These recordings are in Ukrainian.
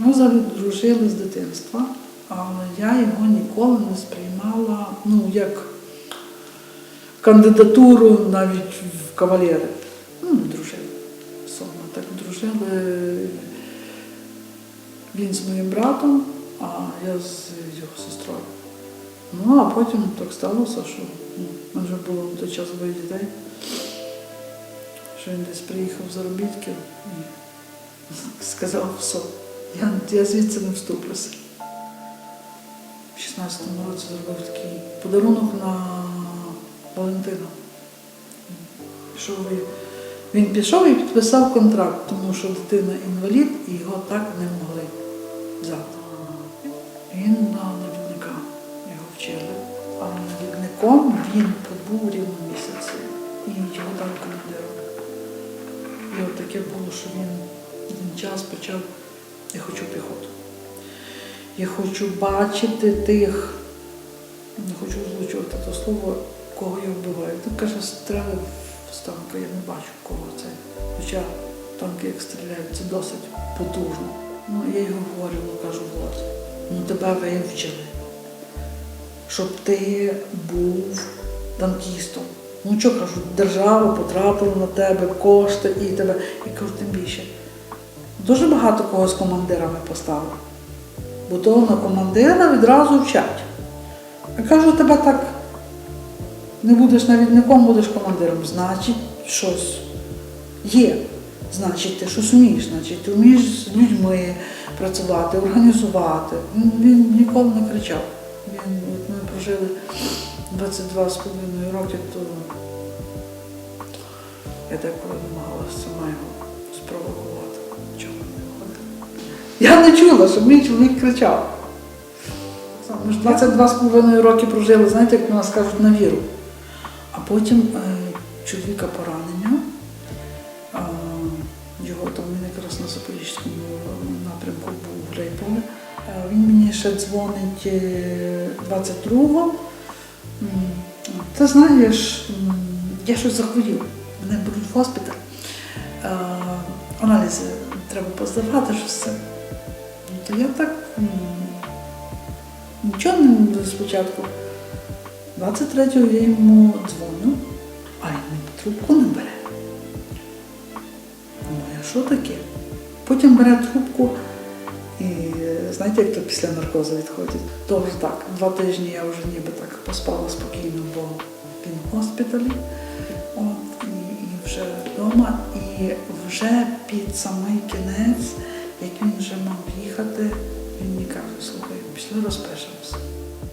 Ми взагалі дружили з дитинства, але я його ніколи не сприймала, ну, як кандидатуру навіть в кавалери. Ну, не дружили. Саме так дружили. Він з моїм братом, а я з його сестрою. Ну, а потім так сталося, що ну, мене вже було на той час двоє дітей, що він десь приїхав з заробітків і сказав, все, я, я звідси не вступлюся. В 16-му році зробив такий подарунок на Валентина. Пішов Він пішов і підписав контракт, тому що дитина інвалід і його так не могли взяти. Він на навідника його вчили, а навідником він побув рівно місяць і його дали командиром. І от таке було, що він один час почав, я хочу піхоту. Я хочу бачити тих, не хочу озвучувати те слово, кого я вбиваю. Ти каже, стрелив з танка, я не бачу кого це. Хоча танки як стріляють, це досить потужно. Ну, я його говорила, кажу, от, ну тебе вивчили, щоб ти був танкістом. Ну що кажу, держава потрапила на тебе, кошти і тебе. І кажу, тим більше. Дуже багато кого з командирами поставили. Бо то на командира відразу вчать. Я кажу, тебе так не будеш навідником, будеш командиром. Значить, щось є. Значить, ти щось вмієш, значить, ти вмієш з людьми працювати, організувати. Він, він ніколи не кричав. Він, ми прожили 22 з роки, то я деколи намагалася сама його спровокувати. Я не чула, що мій чоловік кричав. Ми ж 22 з половиною роки прожили, знаєте, як нас кажуть, на віру. А потім е, чоловіка поранення. Е, його там він якраз на Запорізькому напрямку був в Гуляйполе. Е, він мені ще дзвонить е, 22-го. Ти знаєш, я щось захворів, мене беруть в госпіталь. Е, аналізи треба поздавати, щось це. То я так нічого не спочатку. 23-го я йому дзвоню, а він мені трубку не бере. Думаю, що таке? Потім бере трубку і знаєте, як то після наркозу відходить. То вже так, два тижні я вже ніби так поспала спокійно, бо він в госпіталі. От, і, і вже вдома. І вже під самий кінець, мав він мені каже, слухай, пішли розпишемося.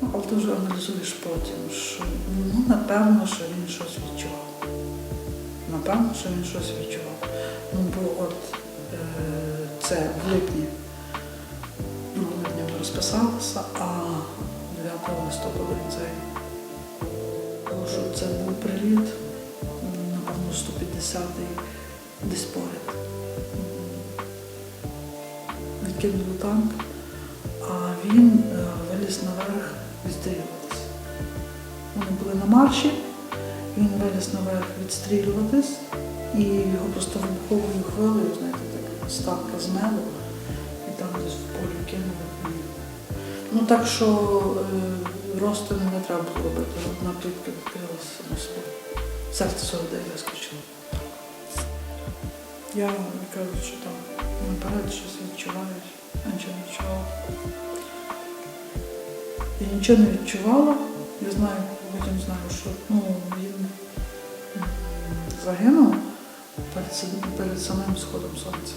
Ну, але ти вже аналізуєш потім, що ну, напевно, що він щось відчував. Напевно, що він щось відчував. Ну, бо от е, це в липні, 2 липня ми розписалися, а 9 листопада він цей. Тому що це був приліт, напевно, 150-й десь поряд. М. Відкинули танк, а він е, виліз наверх відстрілюватися. Вони були на марші, він виліз наверх відстрілюватись, і його просто вибуховою хвилею, знаєте, так ставка змело, і там десь в полі кинули. Ну так що е, розтину не треба було робити, одна плітка відкрилася само собою. Серце 49 вискочило. Я кажу, що там наперед щось відчуваєш, я нічого не відчувала. Я нічого не відчувала. Я знаю, потім знаю, що ну, він загинув перед, перед самим сходом сонця.